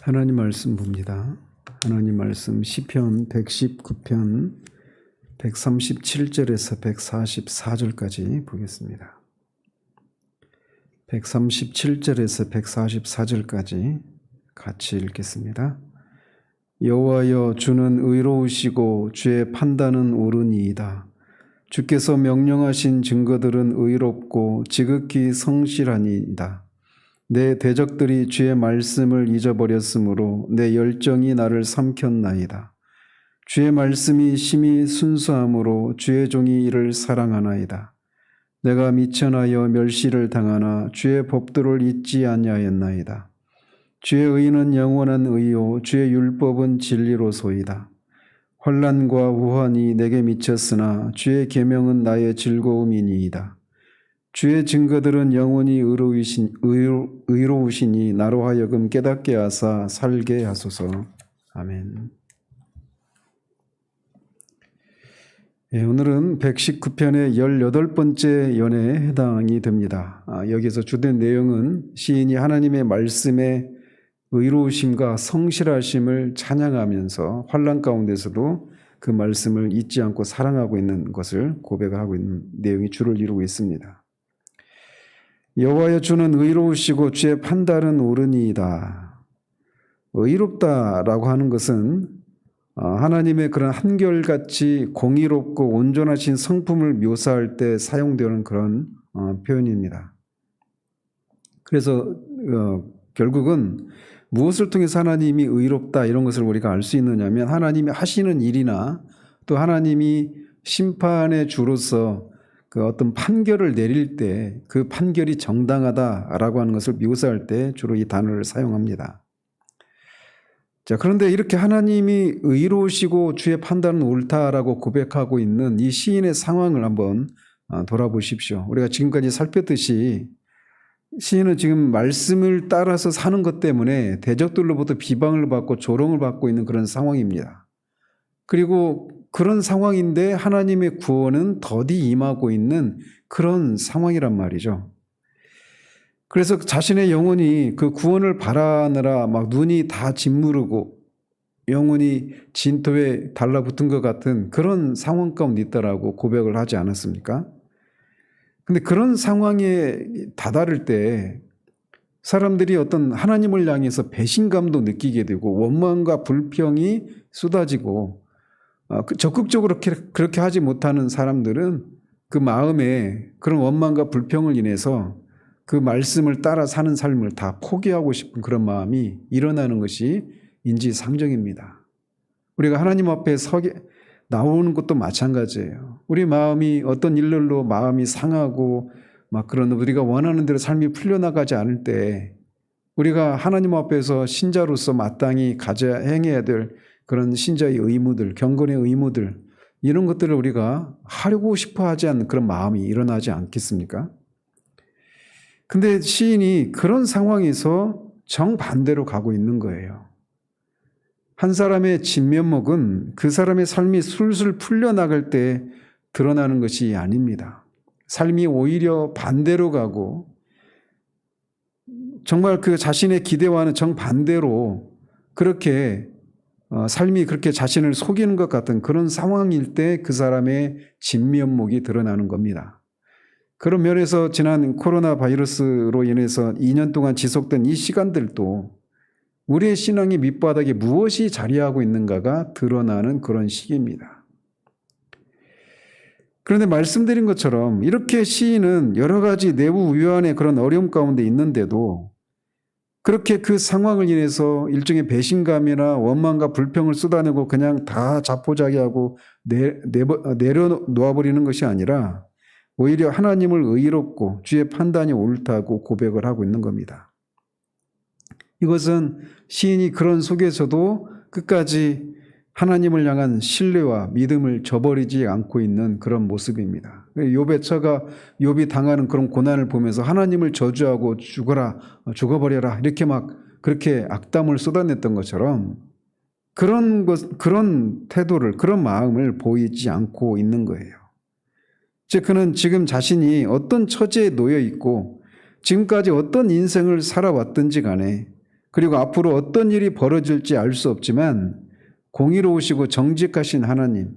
하나님 말씀 봅니다. 하나님 말씀 시편 119편 137절에서 144절까지 보겠습니다. 137절에서 144절까지 같이 읽겠습니다. 여호와여 주는 의로우시고 주의 판단은 옳으니이다. 주께서 명령하신 증거들은 의롭고 지극히 성실하니이다. 내 대적들이 주의 말씀을 잊어버렸으므로 내 열정이 나를 삼켰나이다. 주의 말씀이 심히 순수함으로 주의 종이 이를 사랑하나이다. 내가 미천하여 멸시를 당하나 주의 법도를 잊지 아니하였나이다. 주의 의는 영원한 의요 주의 율법은 진리로소이다. 환란과 우환이 내게 미쳤으나 주의 계명은 나의 즐거움이니이다. 주의 증거들은 영원히 의로우신, 의로, 의로우시니 나로 하여금 깨닫게 하사 살게 하소서. 아멘. 예, 오늘은 119편의 18번째 연에 해당이 됩니다. 아, 여기서 주된 내용은 시인이 하나님의 말씀에 의로우심과 성실하심을 찬양하면서 환란 가운데서도 그 말씀을 잊지 않고 사랑하고 있는 것을 고백하고 있는 내용이 주를 이루고 있습니다. 여호와여 주는 의로우시고 주의 판단은 옳으니이다. 의롭다라고 하는 것은 어, 하나님의 그런 한결같이 공의롭고 온전하신 성품을 묘사할 때 사용되는 그런 어, 표현입니다. 그래서 어, 결국은 무엇을 통해서 하나님이 의롭다 이런 것을 우리가 알 수 있느냐면 하나님이 하시는 일이나 또 하나님이 심판의 주로서 그 어떤 판결을 내릴 때 그 판결이 정당하다라고 하는 것을 묘사할 때 주로 이 단어를 사용합니다. 자, 그런데 이렇게 하나님이 의로우시고 주의 판단은 옳다라고 고백하고 있는 이 시인의 상황을 한번 어, 돌아보십시오. 우리가 지금까지 살폈듯이 시인은 지금 말씀을 따라서 사는 것 때문에 대적들로부터 비방을 받고 조롱을 받고 있는 그런 상황입니다. 그리고 그런 상황인데 하나님의 구원은 더디 임하고 있는 그런 상황이란 말이죠. 그래서 자신의 영혼이 그 구원을 바라느라 막 눈이 다 짓무르고 영혼이 진토에 달라붙은 것 같은 그런 상황 가운데 있다라고 고백을 하지 않았습니까? 근데 그런 상황에 다다를 때 사람들이 어떤 하나님을 향해서 배신감도 느끼게 되고 원망과 불평이 쏟아지고 적극적으로 그렇게 하지 못하는 사람들은 그 마음에 그런 원망과 불평을 인해서 그 말씀을 따라 사는 삶을 다 포기하고 싶은 그런 마음이 일어나는 것이 인지상정입니다. 우리가 하나님 앞에 서게 나오는 것도 마찬가지예요. 우리 마음이 어떤 일들로 마음이 상하고 막 그런 우리가 원하는 대로 삶이 풀려나가지 않을 때 우리가 하나님 앞에서 신자로서 마땅히 가져야 행해야 될 그런 신자의 의무들, 경건의 의무들 이런 것들을 우리가 하려고 싶어 하지 않는 그런 마음이 일어나지 않겠습니까? 근데 시인이 그런 상황에서 정반대로 가고 있는 거예요. 한 사람의 진면목은 그 사람의 삶이 술술 풀려나갈 때 드러나는 것이 아닙니다. 삶이 오히려 반대로 가고 정말 그 자신의 기대와는 정반대로 그렇게 어, 삶이 그렇게 자신을 속이는 것 같은 그런 상황일 때 그 사람의 진면목이 드러나는 겁니다. 그런 면에서 지난 코로나 바이러스로 인해서 2년 동안 지속된 이 시간들도 우리의 신앙의 밑바닥에 무엇이 자리하고 있는가가 드러나는 그런 시기입니다. 그런데 말씀드린 것처럼 이렇게 시인은 여러 가지 내부 위안의 그런 어려움 가운데 있는데도 그렇게 그 상황을 인해서 일종의 배신감이나 원망과 불평을 쏟아내고 그냥 다 자포자기하고 내, 내려놓아버리는 것이 아니라 오히려 하나님을 의롭고 주의 판단이 옳다고 고백을 하고 있는 겁니다. 이것은 시인이 그런 속에서도 끝까지 하나님을 향한 신뢰와 믿음을 저버리지 않고 있는 그런 모습입니다. 욥의 처가 욥이 당하는 그런 고난을 보면서 하나님을 저주하고 죽어라 죽어버려라 이렇게 막 그렇게 악담을 쏟아냈던 것처럼 그런 것 그런 태도를 그런 마음을 보이지 않고 있는 거예요. 즉 그는 지금 자신이 어떤 처지에 놓여 있고 지금까지 어떤 인생을 살아왔든지 간에 그리고 앞으로 어떤 일이 벌어질지 알 수 없지만 공의로우시고 정직하신 하나님,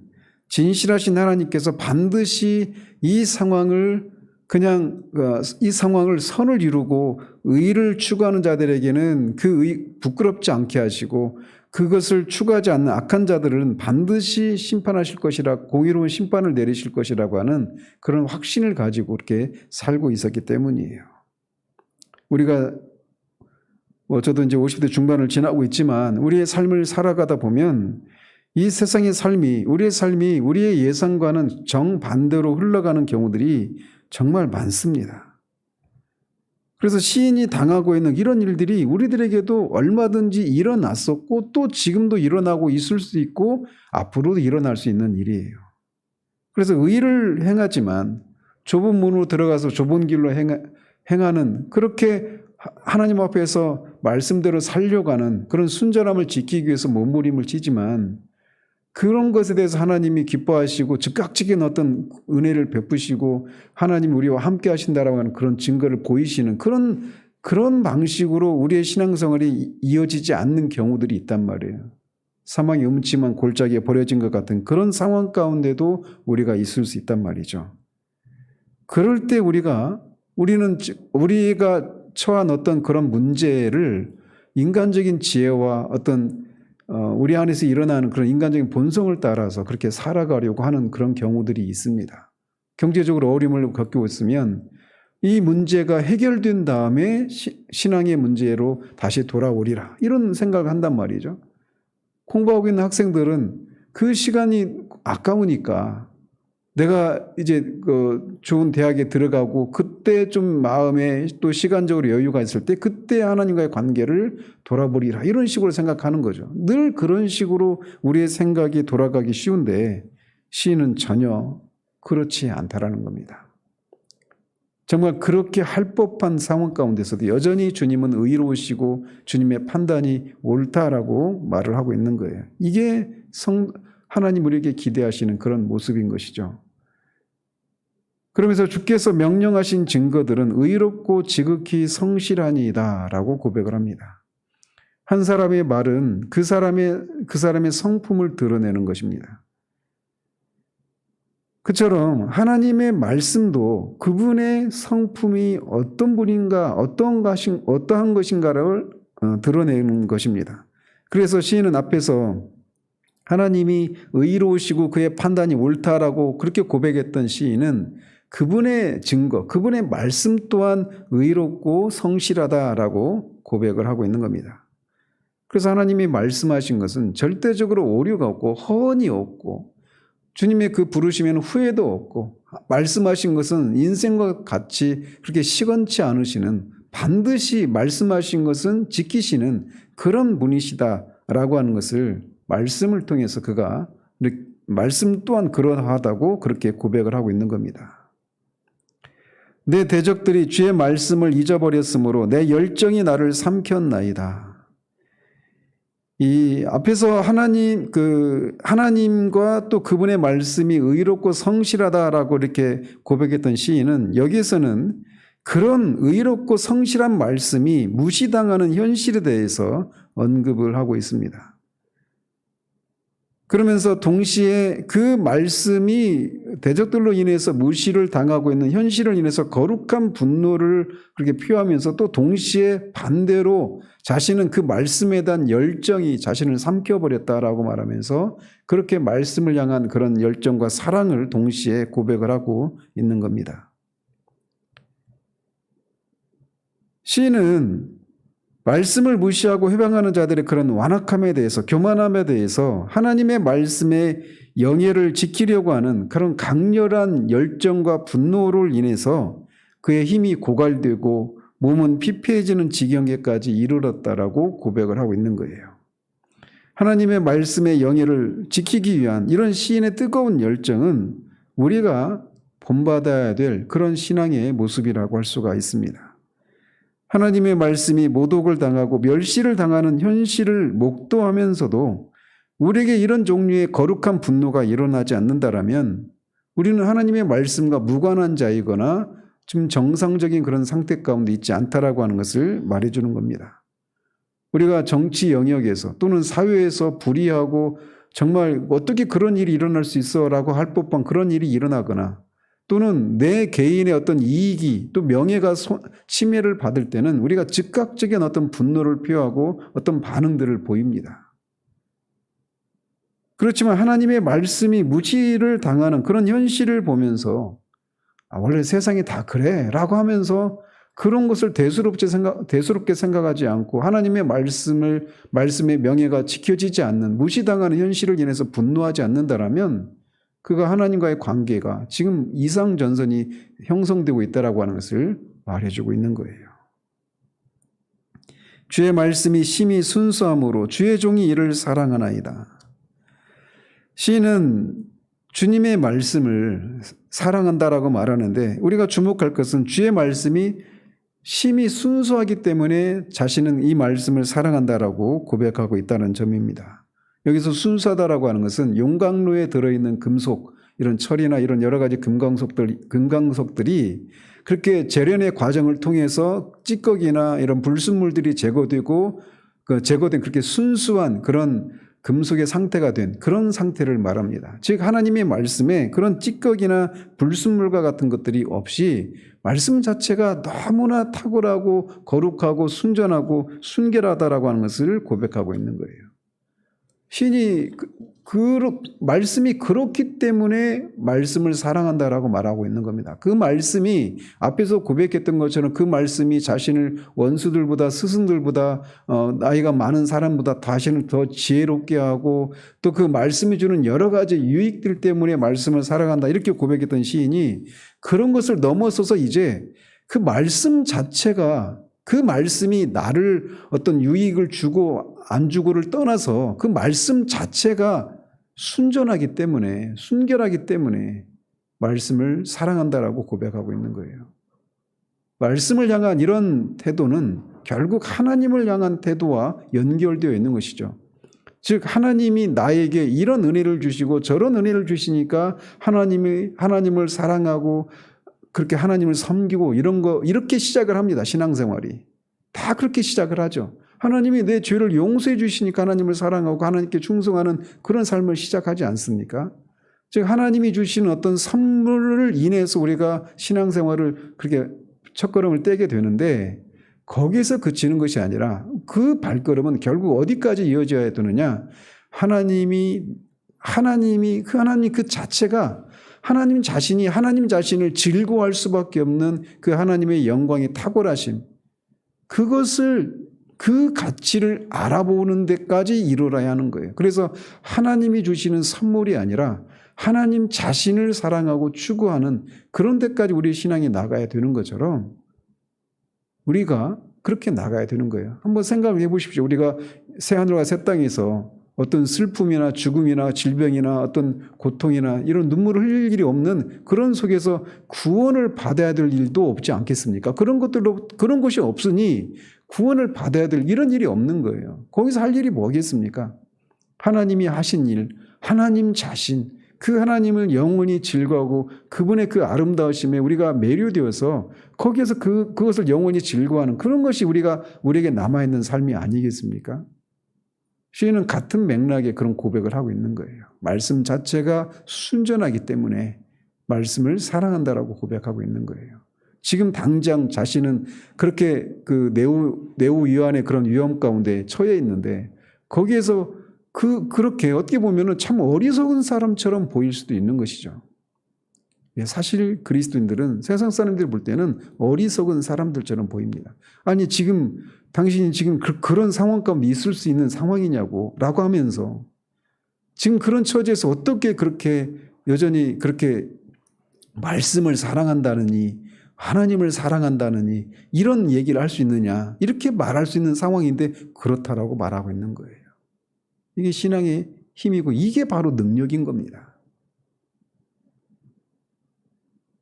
진실하신 하나님께서 반드시 이 상황을 그냥 어, 이 상황을 선을 이루고 의를 추구하는 자들에게는 그 의, 부끄럽지 않게 하시고 그것을 추구하지 않는 악한 자들은 반드시 심판하실 것이라 공의로운 심판을 내리실 것이라고 하는 그런 확신을 가지고 이렇게 살고 있었기 때문이에요. 우리가 뭐 저도 이제 50대 중반을 지나고 있지만 우리의 삶을 살아가다 보면 이 세상의 삶이 우리의 삶이 우리의 예상과는 정반대로 흘러가는 경우들이 정말 많습니다. 그래서 시인이 당하고 있는 이런 일들이 우리들에게도 얼마든지 일어났었고 또 지금도 일어나고 있을 수 있고 앞으로도 일어날 수 있는 일이에요. 그래서 의를 행하지만 좁은 문으로 들어가서 좁은 길로 행하, 행하는 그렇게 하나님 앞에서 말씀대로 살려가는 그런 순전함을 지키기 위해서 몸부림을 치지만 그런 것에 대해서 하나님이 기뻐하시고 즉각적인 어떤 은혜를 베푸시고 하나님 우리와 함께 하신다라고 하는 그런 증거를 보이시는 그런 그런 방식으로 우리의 신앙생활이 이어지지 않는 경우들이 있단 말이에요. 사망이 음침한 골짜기에 버려진 것 같은 그런 상황 가운데도 우리가 있을 수 있단 말이죠. 그럴 때 우리가 우리는 우리가 처한 어떤 그런 문제를 인간적인 지혜와 어떤 어, 우리 안에서 일어나는 그런 인간적인 본성을 따라서 그렇게 살아가려고 하는 그런 경우들이 있습니다. 경제적으로 어려움을 겪고 있으면 이 문제가 해결된 다음에 시, 신앙의 문제로 다시 돌아오리라. 이런 생각을 한단 말이죠. 공부하고 있는 학생들은 그 시간이 아까우니까 내가 이제 그 좋은 대학에 들어가고 그때 좀 마음에 또 시간적으로 여유가 있을 때 그때 하나님과의 관계를 돌아보리라 이런 식으로 생각하는 거죠. 늘 그런 식으로 우리의 생각이 돌아가기 쉬운데 시인은 전혀 그렇지 않다라는 겁니다. 정말 그렇게 할 법한 상황 가운데서도 여전히 주님은 의로우시고 주님의 판단이 옳다라고 말을 하고 있는 거예요. 이게 성 하나님 우리에게 기대하시는 그런 모습인 것이죠. 그러면서 주께서 명령하신 증거들은 의롭고 지극히 성실하니이다 라고 고백을 합니다. 한 사람의 말은 그 사람의 그 사람의 성품을 드러내는 것입니다. 그처럼 하나님의 말씀도 그분의 성품이 어떤 분인가, 어떤 것인, 어떠한 것인가를 어, 드러내는 것입니다. 그래서 시인은 앞에서 하나님이 의로우시고 그의 판단이 옳다라고 그렇게 고백했던 시인은 그분의 증거, 그분의 말씀 또한 의롭고 성실하다라고 고백을 하고 있는 겁니다. 그래서 하나님이 말씀하신 것은 절대적으로 오류가 없고 허언이 없고 주님의 그 부르시면 후회도 없고 말씀하신 것은 인생과 같이 그렇게 시건치 않으시는 반드시 말씀하신 것은 지키시는 그런 분이시다라고 하는 것을 말씀을 통해서 그가 말씀 또한 그러하다고 그렇게 고백을 하고 있는 겁니다. 내 대적들이 주의 말씀을 잊어버렸으므로 내 열정이 나를 삼켰나이다. 이 앞에서 하나님 그 하나님과 또 그분의 말씀이 의롭고 성실하다라고 이렇게 고백했던 시인은 여기에서는 그런 의롭고 성실한 말씀이 무시당하는 현실에 대해서 언급을 하고 있습니다. 그러면서 동시에 그 말씀이 대적들로 인해서 무시를 당하고 있는 현실을 인해서 거룩한 분노를 그렇게 표하면서 또 동시에 반대로 자신은 그 말씀에 대한 열정이 자신을 삼켜버렸다라고 말하면서 그렇게 말씀을 향한 그런 열정과 사랑을 동시에 고백을 하고 있는 겁니다. 시인은 말씀을 무시하고 해방하는 자들의 그런 완악함에 대해서 교만함에 대해서 하나님의 말씀의 영예를 지키려고 하는 그런 강렬한 열정과 분노를 인해서 그의 힘이 고갈되고 몸은 피폐해지는 지경에까지 이르렀다라고 고백을 하고 있는 거예요. 하나님의 말씀의 영예를 지키기 위한 이런 시인의 뜨거운 열정은 우리가 본받아야 될 그런 신앙의 모습이라고 할 수가 있습니다. 하나님의 말씀이 모독을 당하고 멸시를 당하는 현실을 목도하면서도 우리에게 이런 종류의 거룩한 분노가 일어나지 않는다라면 우리는 하나님의 말씀과 무관한 자이거나 좀 정상적인 그런 상태 가운데 있지 않다라고 하는 것을 말해주는 겁니다. 우리가 정치 영역에서 또는 사회에서 불의하고 정말 어떻게 그런 일이 일어날 수 있어 라고 할 법한 그런 일이 일어나거나 또는 내 개인의 어떤 이익이 또 명예가 소- 침해를 받을 때는 우리가 즉각적인 어떤 분노를 표하고 어떤 반응들을 보입니다. 그렇지만 하나님의 말씀이 무시를 당하는 그런 현실을 보면서 아, 원래 세상이 다 그래 라고 하면서 그런 것을 대수롭게, 생각, 대수롭게 생각하지 않고 하나님의 말씀을, 말씀의 명예가 지켜지지 않는 무시당하는 현실을 인해서 분노하지 않는다라면 그가 하나님과의 관계가 지금 이상 전선이 형성되고 있다라고 하는 것을 말해주고 있는 거예요. 주의 말씀이 심히 순수함으로 주의 종이 이를 사랑하나이다. 시인은 주님의 말씀을 사랑한다라고 말하는데 우리가 주목할 것은 주의 말씀이 심히 순수하기 때문에 자신은 이 말씀을 사랑한다라고 고백하고 있다는 점입니다. 여기서 순수하다라고 하는 것은 용광로에 들어있는 금속 이런 철이나 이런 여러 가지 금강석들 금강석들이 그렇게 재련의 과정을 통해서 찌꺼기나 이런 불순물들이 제거되고 그 제거된 그렇게 순수한 그런 금속의 상태가 된 그런 상태를 말합니다. 즉 하나님의 말씀에 그런 찌꺼기나 불순물과 같은 것들이 없이 말씀 자체가 너무나 탁월하고 거룩하고 순전하고 순결하다라고 하는 것을 고백하고 있는 거예요. 신이 그, 그 말씀이 그렇기 때문에 말씀을 사랑한다라고 말하고 있는 겁니다. 그 말씀이 앞에서 고백했던 것처럼 그 말씀이 자신을 원수들보다 스승들보다 어, 나이가 많은 사람보다 자신을 더 지혜롭게 하고 또 그 말씀이 주는 여러 가지 유익들 때문에 말씀을 사랑한다 이렇게 고백했던 시인이 그런 것을 넘어서서 이제 그 말씀 자체가 그 말씀이 나를 어떤 유익을 주고 안 주고를 떠나서 그 말씀 자체가 순전하기 때문에 순결하기 때문에 말씀을 사랑한다라고 고백하고 있는 거예요. 말씀을 향한 이런 태도는 결국 하나님을 향한 태도와 연결되어 있는 것이죠. 즉 하나님이 나에게 이런 은혜를 주시고 저런 은혜를 주시니까 하나님이 하나님을 사랑하고 그렇게 하나님을 섬기고 이런 거 이렇게 시작을 합니다. 신앙생활이. 다 그렇게 시작을 하죠. 하나님이 내 죄를 용서해 주시니까 하나님을 사랑하고 하나님께 충성하는 그런 삶을 시작하지 않습니까? 즉 하나님이 주시는 어떤 선물을 인해서 우리가 신앙생활을 그렇게 첫걸음을 떼게 되는데 거기서 그치는 것이 아니라 그 발걸음은 결국 어디까지 이어져야 되느냐? 하나님이 하나님이 그 하나님 그 자체가 하나님 자신이 하나님 자신을 즐거워할 수밖에 없는 그 하나님의 영광의 탁월하심 그것을 그 가치를 알아보는 데까지 이르러야 하는 거예요. 그래서 하나님이 주시는 선물이 아니라 하나님 자신을 사랑하고 추구하는 그런 데까지 우리 신앙이 나가야 되는 것처럼 우리가 그렇게 나가야 되는 거예요. 한번 생각을 해 보십시오. 우리가 새하늘과 새 땅에서 어떤 슬픔이나 죽음이나 질병이나 어떤 고통이나 이런 눈물을 흘릴 일이 없는 그런 속에서 구원을 받아야 될 일도 없지 않겠습니까? 그런 것들로 그런 것이 없으니 구원을 받아야 될 이런 일이 없는 거예요. 거기서 할 일이 뭐겠습니까? 하나님이 하신 일, 하나님 자신, 그 하나님을 영원히 즐거워하고 그분의 그 아름다우심에 우리가 매료되어서 거기에서 그, 그것을 영원히 즐거워하는 그런 것이 우리가 우리에게 남아있는 삶이 아니겠습니까? 시인은 같은 맥락의 그런 고백을 하고 있는 거예요. 말씀 자체가 순전하기 때문에 말씀을 사랑한다라고 고백하고 있는 거예요. 지금 당장 자신은 그렇게 그 내우 내우 위안의 그런 위험 가운데 처해 있는데 거기에서 그 그렇게 어떻게 보면은 참 어리석은 사람처럼 보일 수도 있는 것이죠. 예, 사실 그리스도인들은 세상 사람들이 볼 때는 어리석은 사람들처럼 보입니다. 아니 지금 당신이 지금 그, 그런 상황 가운데 있을 수 있는 상황이냐고 라고 하면서 지금 그런 처지에서 어떻게 그렇게 여전히 그렇게 말씀을 사랑한다느니 하나님을 사랑한다느니 이런 얘기를 할 수 있느냐 이렇게 말할 수 있는 상황인데 그렇다라고 말하고 있는 거예요. 이게 신앙의 힘이고 이게 바로 능력인 겁니다.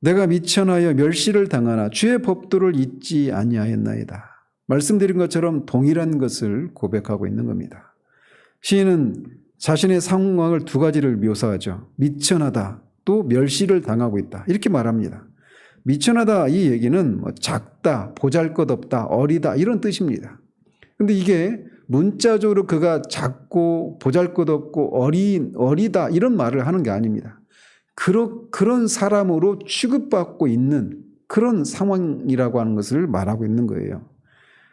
내가 미천하여 멸시를 당하나 주의 법도를 잊지 아니하였나이다. 말씀드린 것처럼 동일한 것을 고백하고 있는 겁니다. 시인은 자신의 상황을 두 가지를 묘사하죠. 미천하다, 또 멸시를 당하고 있다. 이렇게 말합니다. 미천하다 이 얘기는 뭐 작다, 보잘것없다, 어리다 이런 뜻입니다. 근데 이게 문자적으로 그가 작고 보잘것없고 어린 어리다 이런 말을 하는 게 아닙니다. 그러, 그런 사람으로 취급받고 있는 그런 상황이라고 하는 것을 말하고 있는 거예요.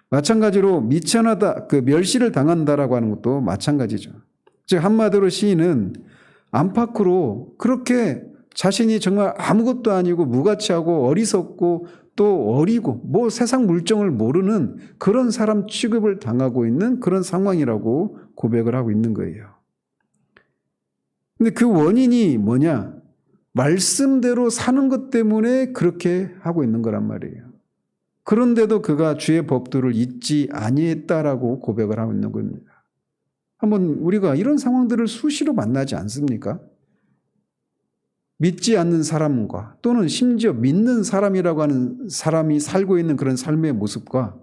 마찬가지로 미천하다, 그 멸시를 당한다라고 하는 것도 마찬가지죠. 즉 한마디로 시인은 안팎으로 그렇게 자신이 정말 아무것도 아니고 무가치하고 어리석고 또 어리고 뭐 세상 물정을 모르는 그런 사람 취급을 당하고 있는 그런 상황이라고 고백을 하고 있는 거예요. 근데 그 원인이 뭐냐? 말씀대로 사는 것 때문에 그렇게 하고 있는 거란 말이에요. 그런데도 그가 주의 법도를 잊지 아니했다라고 고백을 하고 있는 겁니다. 한번 우리가 이런 상황들을 수시로 만나지 않습니까? 믿지 않는 사람과 또는 심지어 믿는 사람이라고 하는 사람이 살고 있는 그런 삶의 모습과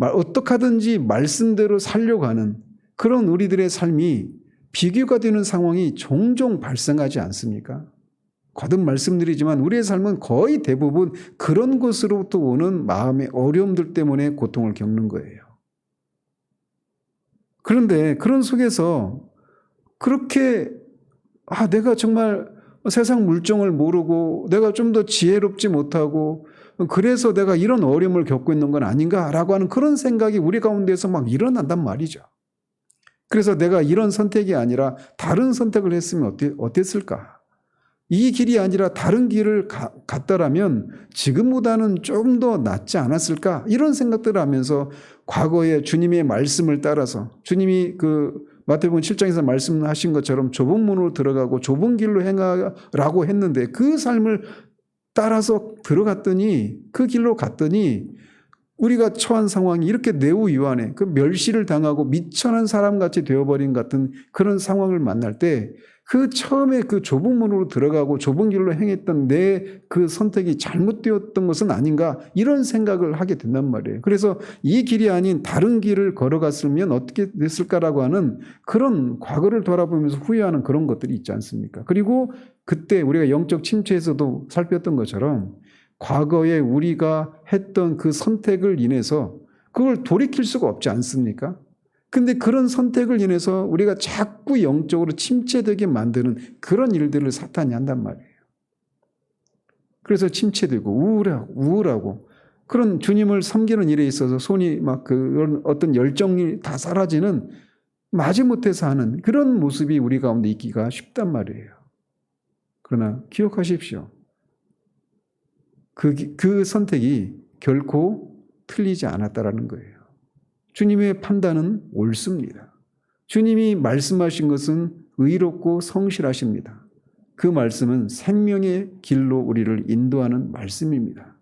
어떻게 하든지 말씀대로 살려고 하는 그런 우리들의 삶이 비교가 되는 상황이 종종 발생하지 않습니까? 거듭 말씀드리지만 우리의 삶은 거의 대부분 그런 것으로부터 오는 마음의 어려움들 때문에 고통을 겪는 거예요. 그런데 그런 속에서 그렇게 아, 내가 정말 세상 물정을 모르고 내가 좀 더 지혜롭지 못하고 그래서 내가 이런 어려움을 겪고 있는 건 아닌가라고 하는 그런 생각이 우리 가운데서 막 일어난단 말이죠. 그래서 내가 이런 선택이 아니라 다른 선택을 했으면 어땠, 어땠을까? 이 길이 아니라 다른 길을 가, 갔다라면 지금보다는 좀더 낫지 않았을까? 이런 생각들을 하면서 과거에 주님의 말씀을 따라서 주님이 그 마태복음 7장에서 말씀하신 것처럼 좁은 문으로 들어가고 좁은 길로 행하라고 했는데 그 삶을 따라서 들어갔더니 그 길로 갔더니 우리가 처한 상황이 이렇게 내우유한해 그 멸시를 당하고 미천한 사람같이 되어버린 같은 그런 상황을 만날 때 그 처음에 그 좁은 문으로 들어가고 좁은 길로 행했던 내 그 선택이 잘못되었던 것은 아닌가 이런 생각을 하게 된단 말이에요. 그래서 이 길이 아닌 다른 길을 걸어갔으면 어떻게 됐을까라고 하는 그런 과거를 돌아보면서 후회하는 그런 것들이 있지 않습니까? 그리고 그때 우리가 영적 침체에서도 살폈던 것처럼 과거에 우리가 했던 그 선택을 인해서 그걸 돌이킬 수가 없지 않습니까? 근데 그런 선택을 인해서 우리가 자꾸 영적으로 침체되게 만드는 그런 일들을 사탄이 한단 말이에요. 그래서 침체되고 우울하고 우울하고 그런 주님을 섬기는 일에 있어서 손이 막 그런 어떤 열정이 다 사라지는 마지못해서 하는 그런 모습이 우리 가운데 있기가 쉽단 말이에요. 그러나 기억하십시오. 그, 그 선택이 결코 틀리지 않았다라는 거예요. 주님의 판단은 옳습니다. 주님이 말씀하신 것은 의롭고 성실하십니다. 그 말씀은 생명의 길로 우리를 인도하는 말씀입니다.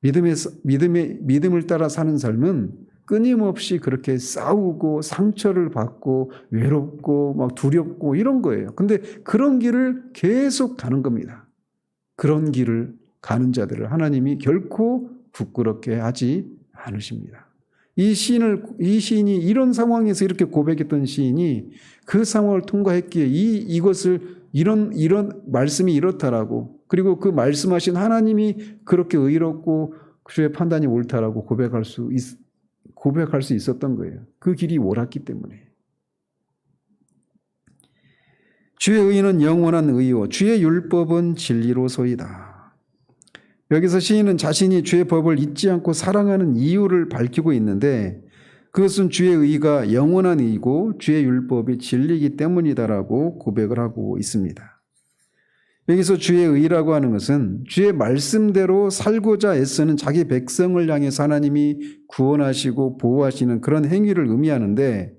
믿음의, 믿음의, 믿음을 따라 사는 삶은 끊임없이 그렇게 싸우고 상처를 받고 외롭고 막 두렵고 이런 거예요. 근데 그런 길을 계속 가는 겁니다. 그런 길을 가는 자들을 하나님이 결코 부끄럽게 하지 않으십니다. 이 시인을, 이 시인이 이런 상황에서 이렇게 고백했던 시인이 그 상황을 통과했기에 이, 이것을 이런, 이런 말씀이 이렇다라고 그리고 그 말씀하신 하나님이 그렇게 의롭고 주의 판단이 옳다라고 고백할 수, 있, 고백할 수 있었던 거예요. 그 길이 옳았기 때문에. 주의 의는 영원한 의요, 주의 율법은 진리로소이다. 여기서 시인은 자신이 주의 법을 잊지 않고 사랑하는 이유를 밝히고 있는데 그것은 주의 의가 영원한 의이고 주의 율법이 진리이기 때문이다라고 고백을 하고 있습니다. 여기서 주의 의라고 하는 것은 주의 말씀대로 살고자 애쓰는 자기 백성을 향해서 하나님이 구원하시고 보호하시는 그런 행위를 의미하는데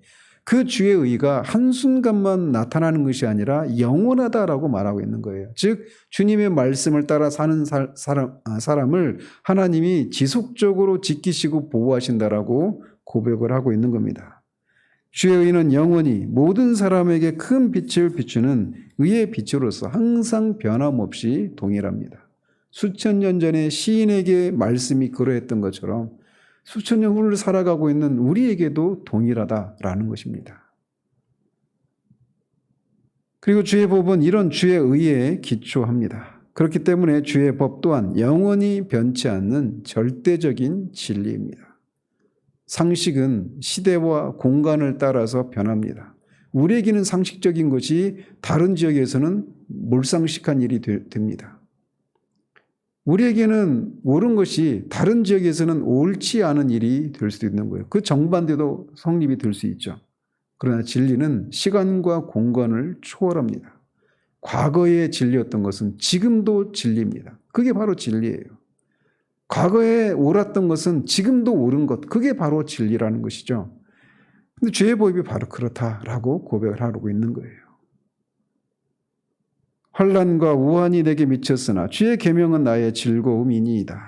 그 주의 의가 한순간만 나타나는 것이 아니라 영원하다라고 말하고 있는 거예요. 즉, 주님의 말씀을 따라 사는 사람, 아, 사람을 하나님이 지속적으로 지키시고 보호하신다라고 고백을 하고 있는 겁니다. 주의 의는 영원히 모든 사람에게 큰 빛을 비추는 의의 빛으로서 항상 변함없이 동일합니다. 수천 년 전에 시인에게 말씀이 그러했던 것처럼 수천 년 후를 살아가고 있는 우리에게도 동일하다라는 것입니다. 그리고 주의 법은 이런 주의 의에 기초합니다. 그렇기 때문에 주의 법 또한 영원히 변치 않는 절대적인 진리입니다. 상식은 시대와 공간을 따라서 변합니다. 우리에게는 상식적인 것이 다른 지역에서는 몰상식한 일이 되- 됩니다. 우리에게는 옳은 것이 다른 지역에서는 옳지 않은 일이 될 수도 있는 거예요. 그 정반대도 성립이 될 수 있죠. 그러나 진리는 시간과 공간을 초월합니다. 과거의 진리였던 것은 지금도 진리입니다. 그게 바로 진리예요. 과거에 옳았던 것은 지금도 옳은 것, 그게 바로 진리라는 것이죠. 근데 죄의 법이 바로 그렇다라고 고백을 하고 있는 거예요. 환란과 우환이 내게 미쳤으나 주의 계명은 나의 즐거움이니이다.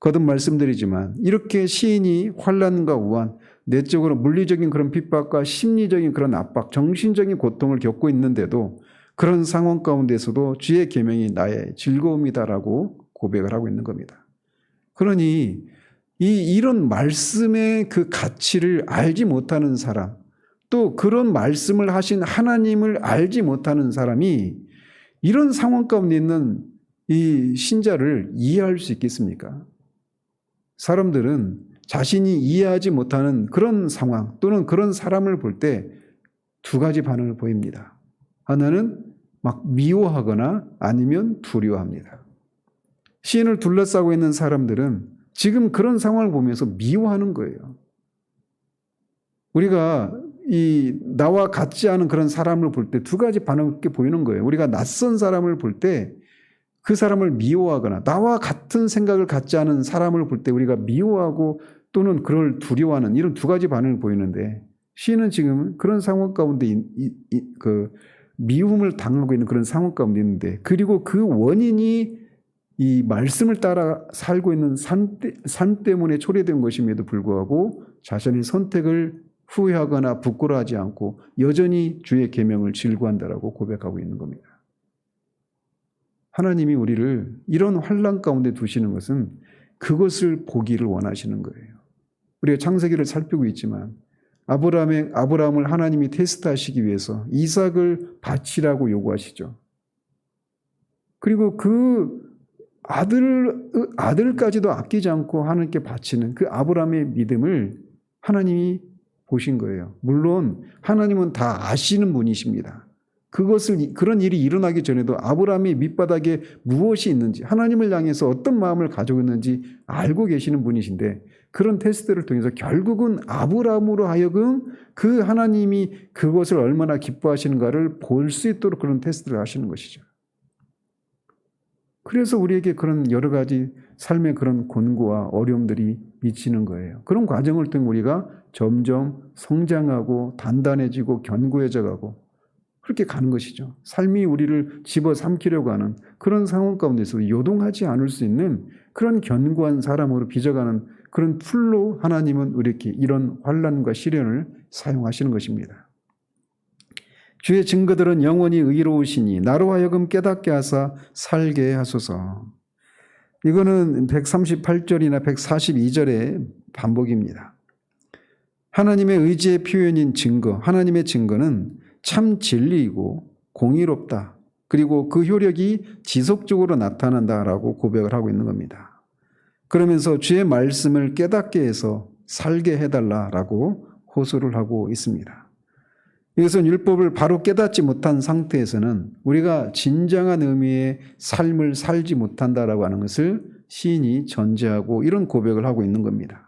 거듭 말씀드리지만 이렇게 시인이 환란과 우환, 내적으로 물리적인 그런 핍박과 심리적인 그런 압박, 정신적인 고통을 겪고 있는데도 그런 상황 가운데서도 주의 계명이 나의 즐거움이다라고 고백을 하고 있는 겁니다. 그러니 이 이런 말씀의 그 가치를 알지 못하는 사람, 또 그런 말씀을 하신 하나님을 알지 못하는 사람이 이런 상황 가운데 있는 이 신자를 이해할 수 있겠습니까? 사람들은 자신이 이해하지 못하는 그런 상황 또는 그런 사람을 볼 때 두 가지 반응을 보입니다. 하나는 막 미워하거나 아니면 두려워합니다. 시인을 둘러싸고 있는 사람들은 지금 그런 상황을 보면서 미워하는 거예요. 우리가 이 나와 같지 않은 그런 사람을 볼 때 두 가지 반응을 보이는 거예요. 우리가 낯선 사람을 볼 때 그 사람을 미워하거나 나와 같은 생각을 갖지 않은 사람을 볼 때 우리가 미워하고 또는 그걸 두려워하는 이런 두 가지 반응을 보이는데 시인은 지금 그런 상황 가운데 이, 이, 이, 그 미움을 당하고 있는 그런 상황 가운데 있는데 그리고 그 원인이 이 말씀을 따라 살고 있는 삶, 때- 삶 때문에 초래된 것임에도 불구하고 자신의 선택을 후회하거나 부끄러워하지 않고 여전히 주의 계명을 질구한다라고 고백하고 있는 겁니다. 하나님이 우리를 이런 환란 가운데 두시는 것은 그것을 보기를 원하시는 거예요. 우리가 창세기를 살피고 있지만 아브라함의 아브라함을 하나님이 테스트하시기 위해서 이삭을 바치라고 요구하시죠. 그리고 그 아들 아들까지도 아끼지 않고 하나님께 바치는 그 아브라함의 믿음을 하나님이 보신 거예요. 물론 하나님은 다 아시는 분이십니다. 그것을 그런 일이 일어나기 전에도 아브라함의 밑바닥에 무엇이 있는지 하나님을 향해서 어떤 마음을 가지고 있는지 알고 계시는 분이신데 그런 테스트를 통해서 결국은 아브라함으로 하여금 그 하나님이 그것을 얼마나 기뻐하시는가를 볼 수 있도록 그런 테스트를 하시는 것이죠. 그래서 우리에게 그런 여러 가지 삶의 그런 곤고와 어려움들이 미치는 거예요. 그런 과정을 통해 우리가 점점 성장하고 단단해지고 견고해져 가고 그렇게 가는 것이죠. 삶이 우리를 집어 삼키려고 하는 그런 상황 가운데서 요동하지 않을 수 있는 그런 견고한 사람으로 빚어가는 그런 풀로 하나님은 우리에게 이런 환란과 시련을 사용하시는 것입니다. 주의 증거들은 영원히 의로우시니 나로 하여금 깨닫게 하사 살게 하소서. 이거는 138절이나 142절의 반복입니다. 하나님의 의지의 표현인 증거, 하나님의 증거는 참 진리이고 공의롭다. 그리고 그 효력이 지속적으로 나타난다라고 고백을 하고 있는 겁니다. 그러면서 주의 말씀을 깨닫게 해서 살게 해달라라고 호소를 하고 있습니다. 이것은 율법을 바로 깨닫지 못한 상태에서는 우리가 진정한 의미의 삶을 살지 못한다라고 하는 것을 시인이 전제하고 이런 고백을 하고 있는 겁니다.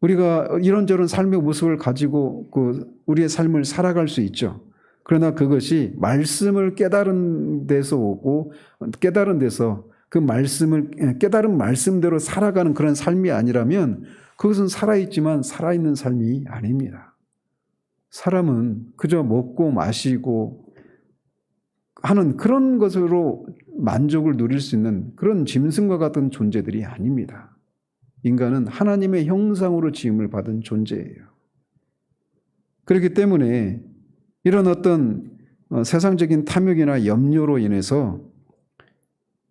우리가 이런저런 삶의 모습을 가지고 그 우리의 삶을 살아갈 수 있죠. 그러나 그것이 말씀을 깨달은 데서 오고 깨달은 데서 그 말씀을 깨달은 말씀대로 살아가는 그런 삶이 아니라면 그것은 살아있지만 살아있는 삶이 아닙니다. 사람은 그저 먹고 마시고 하는 그런 것으로 만족을 누릴 수 있는 그런 짐승과 같은 존재들이 아닙니다. 인간은 하나님의 형상으로 지음을 받은 존재예요. 그렇기 때문에 이런 어떤 어, 세상적인 탐욕이나 염려로 인해서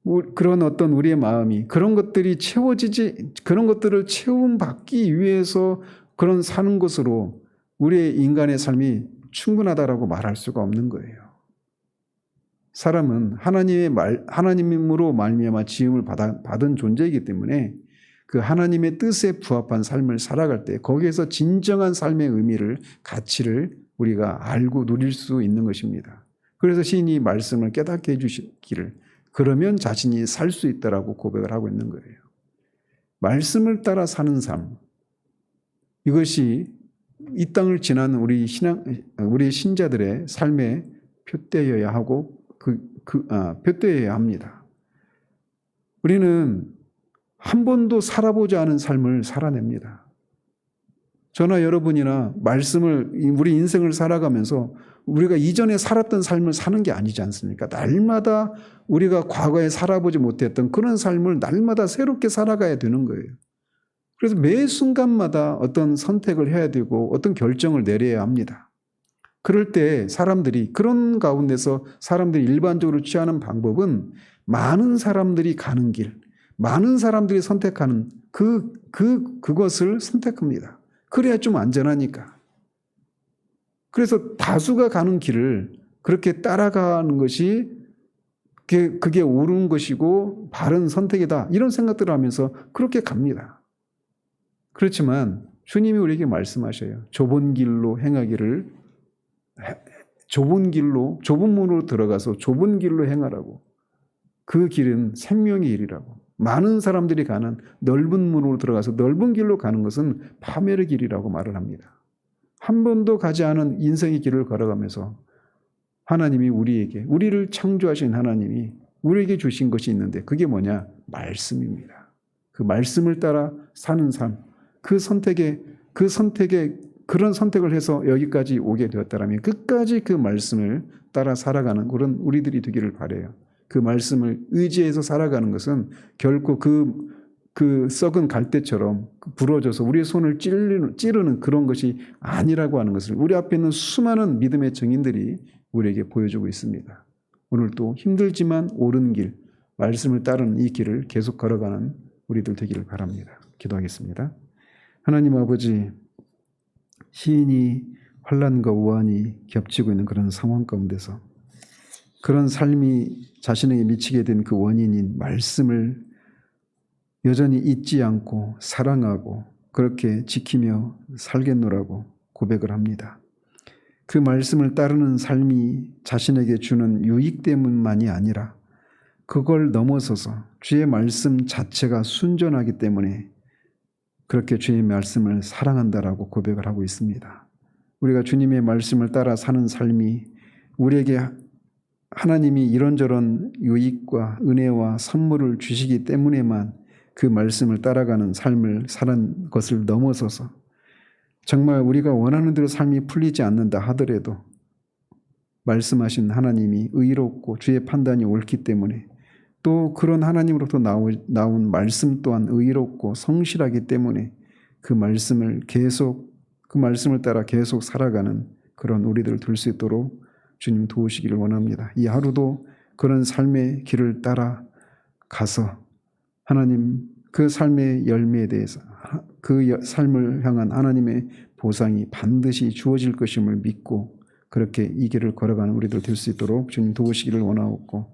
우- 그런 어떤 우리의 마음이 그런 것들이 채워지지 그런 것들을 채움받기 위해서 그런 사는 것으로 우리의 인간의 삶이 충분하다라고 말할 수가 없는 거예요. 사람은 하나님의 말 하나님으로 말미암아 지음을 받아, 받은 존재이기 때문에 그 하나님의 뜻에 부합한 삶을 살아갈 때 거기에서 진정한 삶의 의미를 가치를 우리가 알고 누릴 수 있는 것입니다. 그래서 시인이 말씀을 깨닫게 해주시기를 그러면 자신이 살 수 있다라고 고백을 하고 있는 거예요. 말씀을 따라 사는 삶 이것이 이 땅을 지난 우리 신앙 우리 신자들의 삶의 표대여야 하고 그, 그 아, 표대여야 합니다. 우리는 한 번도 살아보지 않은 삶을 살아냅니다. 저나 여러분이나 말씀을 우리 인생을 살아가면서 우리가 이전에 살았던 삶을 사는 게 아니지 않습니까? 날마다 우리가 과거에 살아보지 못했던 그런 삶을 날마다 새롭게 살아가야 되는 거예요. 그래서 매 순간마다 어떤 선택을 해야 되고 어떤 결정을 내려야 합니다. 그럴 때 사람들이 그런 가운데서 사람들이 일반적으로 취하는 방법은 많은 사람들이 가는 길, 많은 사람들이 선택하는 그, 그, 그것을 선택합니다. 그래야 좀 안전하니까. 그래서 다수가 가는 길을 그렇게 따라가는 것이 그게, 그게 옳은 것이고 바른 선택이다. 이런 생각들을 하면서 그렇게 갑니다. 그렇지만 주님이 우리에게 말씀하셔요. 좁은 길로 행하기를 좁은 길로 좁은 문으로 들어가서 좁은 길로 행하라고. 그 길은 생명의 길이라고. 많은 사람들이 가는 넓은 문으로 들어가서 넓은 길로 가는 것은 파멸의 길이라고 말을 합니다. 한 번도 가지 않은 인생의 길을 걸어가면서 하나님이 우리에게 우리를 창조하신 하나님이 우리에게 주신 것이 있는데 그게 뭐냐? 말씀입니다. 그 말씀을 따라 사는 삶. 그 선택에 그 선택에 그런 선택을 해서 여기까지 오게 되었다라면 끝까지 그 말씀을 따라 살아가는 그런 우리들이 되기를 바래요. 그 말씀을 의지해서 살아가는 것은 결코 그, 그 썩은 갈대처럼 부러져서 우리의 손을 찌르는, 찌르는 그런 것이 아니라고 하는 것을 우리 앞에 있는 수많은 믿음의 증인들이 우리에게 보여주고 있습니다. 오늘 또 힘들지만 옳은 길, 말씀을 따르는 이 길을 계속 걸어가는 우리들 되기를 바랍니다. 기도하겠습니다. 하나님 아버지, 시인이 환란과 우환이 겹치고 있는 그런 상황 가운데서 그런 삶이 자신에게 미치게 된 그 원인인 말씀을 여전히 잊지 않고 사랑하고 그렇게 지키며 살겠노라고 고백을 합니다. 그 말씀을 따르는 삶이 자신에게 주는 유익 때문만이 아니라 그걸 넘어서서 주의 말씀 자체가 순전하기 때문에 그렇게 주님의 말씀을 사랑한다라고 고백을 하고 있습니다. 우리가 주님의 말씀을 따라 사는 삶이 우리에게 하나님이 이런저런 유익과 은혜와 선물을 주시기 때문에만 그 말씀을 따라가는 삶을 사는 것을 넘어서서 정말 우리가 원하는 대로 삶이 풀리지 않는다 하더라도 말씀하신 하나님이 의롭고 주의 판단이 옳기 때문에 또 그런 하나님으로부터 나온 말씀 또한 의롭고 성실하기 때문에 그 말씀을 계속 그 말씀을 따라 계속 살아가는 그런 우리들을 둘 수 있도록 주님 도우시기를 원합니다. 이 하루도 그런 삶의 길을 따라 가서 하나님 그 삶의 열매에 대해서 그 삶을 향한 하나님의 보상이 반드시 주어질 것임을 믿고 그렇게 이 길을 걸어가는 우리들 될 수 있도록 주님 도우시기를 원하옵고